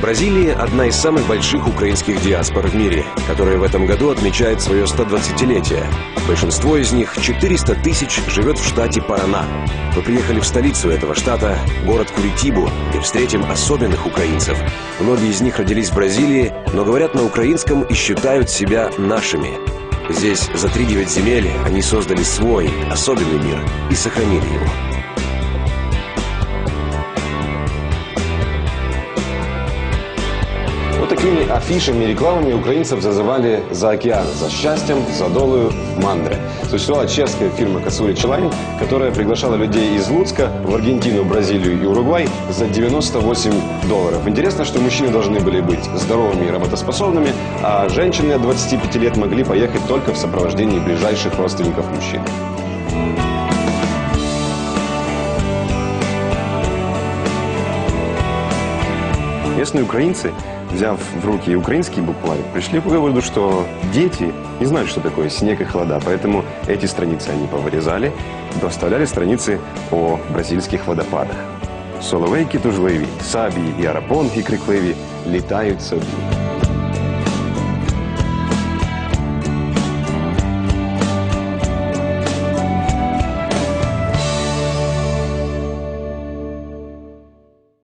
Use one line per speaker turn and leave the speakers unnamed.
Бразилия – одна из самых больших украинских диаспор в мире, которая в этом году отмечает свое 120-летие. Большинство из них, 400 тысяч, живет в штате Парана. Мы приехали в столицу этого штата, город Куритибу, где встретим особенных украинцев. Многие из них родились в Бразилии, но говорят на украинском и считают себя нашими. Здесь, за 3-9 земель, они создали свой, особенный мир и сохранили его.
Вот такими афишами и рекламами украинцев зазывали за океан, за счастьем, за долою в Мандре. Существовала чешская фирма Касури Челайн, которая приглашала людей из Луцка в Аргентину, Бразилию и Уругвай за 98 долларов. Интересно, что мужчины должны были быть здоровыми и работоспособными, а женщины от 25 лет могли поехать только в сопровождении ближайших родственников мужчин. Местные украинцы, взяв в руки украинский букварь, пришли к выводу, что дети не знают, что такое снег и холода, поэтому эти страницы они повырезали, доставляли страницы о бразильских водопадах. Соловейки тужливі, сабії і арапонги крикливі літають собі.